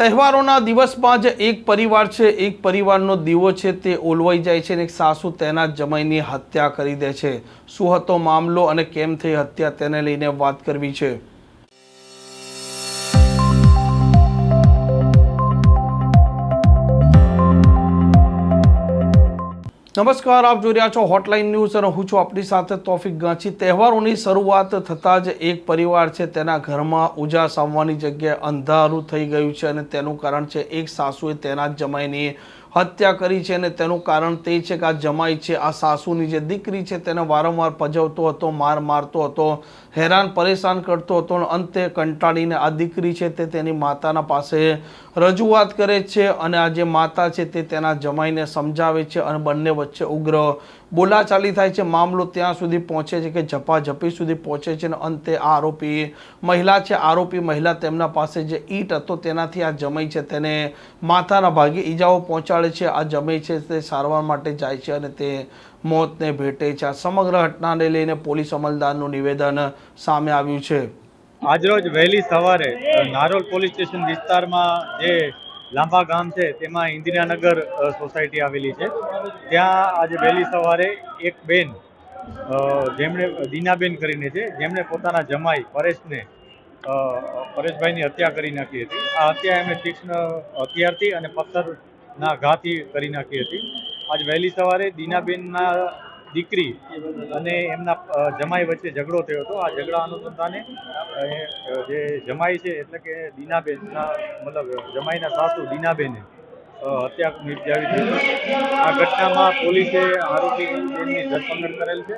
તહેવારોના દિવસમાં જ એક પરિવાર છે. એક પરિવારનો દીવો છે તે ઓલવાઈ જાય છે અને એક સાસુ તેના જમાઈની હત્યા કરી દે છે. શું હતો મામલો અને કેમ થઈ હત્યા તેને લઈને વાત કરવી છે. નમસ્કાર, આપ જોઈ રહ્યા છો હોટલાઇન ન્યૂઝ અને હું છું આપણી સાથે તોફિક ગાંચી તહેવારોની શરૂઆત થતાં જ એક પરિવાર છે તેના ઘરમાં ઉજાસ આવવાની જગ્યાએ અંધારું થઈ ગયું છે અને તેનું કારણ છે, એક સાસુએ તેના જ જમાઈની હત્યા કરી છે અને તેનું કારણ તે છે કે આ જમાઈ છે, આ સાસુની જે દીકરી છે તેને વારંવાર પજવતો હતો, માર મારતો હતો, હેરાન, પરેશાન કરતો હતો અને અંતે કંટાળીને આ દીકરી છે તે તેની માતાના પાસે રજૂઆત કરે છે અને આ જે માતા છે તે તેના જમાઈને સમજાવે છે અને બંને વચ્ચે ઉગ્ર બોલાચાલી થાય છે. મામલો ત્યાં સુધી પહોંચે છે કે ઝપાઝપી સુધી પહોંચે છે અને અંતે આરોપી મહિલા છે. આરોપી મહિલા તેમના પાસે જે ઈટ હતો તેનાથી આ જમાઈ છે. તેને માથાના ભાગે ઈજાઓ પહોંચાડે છે. આ જમાઈ છે તે સારવાર માટે જાય છે અને તે મોતને ભેટે છે. આ સમગ્ર ઘટનાને લઈને પોલીસ અમલદારનું નિવેદન સામે આવ્યું છે. આજરોજ વહેલી સવારે નારોલ પોલીસ સ્ટેશન વિસ્તારમાં જે લાંબા ગામ છે, તેમાં ઇન્દિરાનગર સોસાયટી આવેલી છે. ત્યાં આજે વહેલી સવારે એક બેન જેમણે, દીનાબેન કરીને છે, જેમણે પોતાના જમાઈ પરેશને પરેશભાઈની હત્યા કરી નાખી હતી. આ હત્યા એમણે તીક્ષ્ણ હથિયારથી અને પથ્થરના ઘાથી કરી નાખી હતી. આજ વહેલી સવારે દીનાબેનના દીકરી અને એમના જમાઈ વચ્ચે ઝઘડો થયો હતો. આ ઝઘડા અનુસંધાને જે જમાઈ છે, એટલે કે દીનાબેનના, મતલબ, જમાઈના સાસુ દીનાબેને હત્યા નિપજાવી દીધી આ ઘટનામાં પોલીસે આરોપી તેમની ધરપકડ કરેલ છે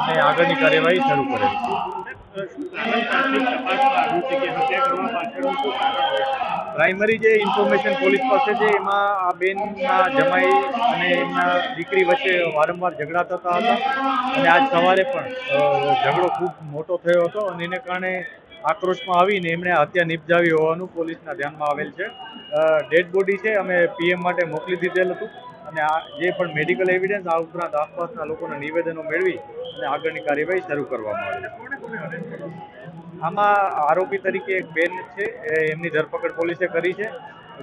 અને આગળની કાર્યવાહી શરૂ કરેલ છે. પ્રાઇમરી જે ઇન્ફોર્મેશન પોલીસ પાસે છે, એમાં આ બેનના જમાઈ અને એમના દીકરી વચ્ચે વારંવાર ઝઘડા થતા હતા. અને આજ સવારે પણ ઝઘડો ખૂબ મોટો થયો હતો અને એને કારણે આક્રોશમાં આવીને એમણે હત્યા નિપજાવી હોવાનું પોલીસના ધ્યાનમાં આવેલ છે. ડેડ બોડી છે, અમે પીએમ માટે મોકલી દીધેલ હતું. અને આ, જે પણ મેડિકલ એવિડન્સ, આ ઉપરાંત આસપાસના લોકોના નિવેદનો મેળવી અને આગળની કાર્યવાહી શરૂ કરવામાં આવી. આમાં આરોપી તરીકે એક બેન છે એમની ધરપકડ પોલીસે કરી છે.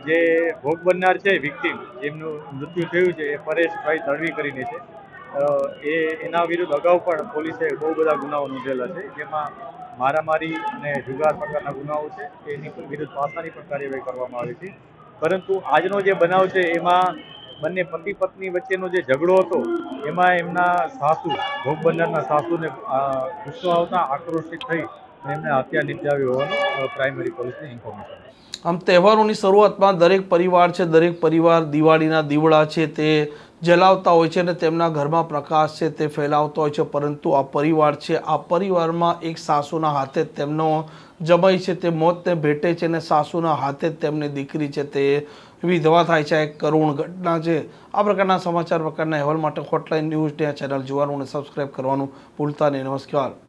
જે ભોગ બનનાર છે, વિક્ટીમ, જેમનું મૃત્યુ થયું છે, એ પરેશભાઈ તળવી કરીને છે. એ એના વિરુદ્ધ અગાઉ પણ પોલીસે બહુ બધા ગુનાઓ નોંધેલા છે, જેમાં મારામારી અને જુગાર પ્રકારના ગુનાઓ છે, એની વિરુદ્ધ પાસાની પણ કાર્યવાહી કરવામાં આવી હતી પરંતુ આજનો જે બનાવ છે, એમાં બંને પતિ પત્ની વચ્ચેનો જે ઝઘડો હતો, એમાં એમના સાસુ, ભોગ બનનારના સાસુને ગુસ્સો આવતા આક્રોશિત થઈ એમને હત્યા નિપજાવી હોવાનું પ્રાઇમરી પોલીસની ઇન્ફોર્મેશન આમ તહેવારોની શરૂઆતમાં દરેક પરિવાર છે, દરેક પરિવાર દિવાળીના દીવડા છે, તે જલાવતા હોય છે અને તેમના ઘરમાં પ્રકાશ છે, તે ફેલાવતો હોય છે, પરંતુ આ પરિવાર છે, આ પરિવારમાં એક સાસુના હાથે તેમનો જમાઈ છે, તે મોતને ભેટે છે અને સાસુના હાથે તેમની દીકરી છે, તે વિધવા થાય છે એક કરુણ ઘટના છે. આ પ્રકારના સમાચાર, પ્રકારના અહેવાલ માટે હોટલાઇન ન્યૂઝ ડે ચેનલ જોવાનું અને સબસ્ક્રાઇબ કરવાનું ભૂલતા નહીં. નમસ્કાર.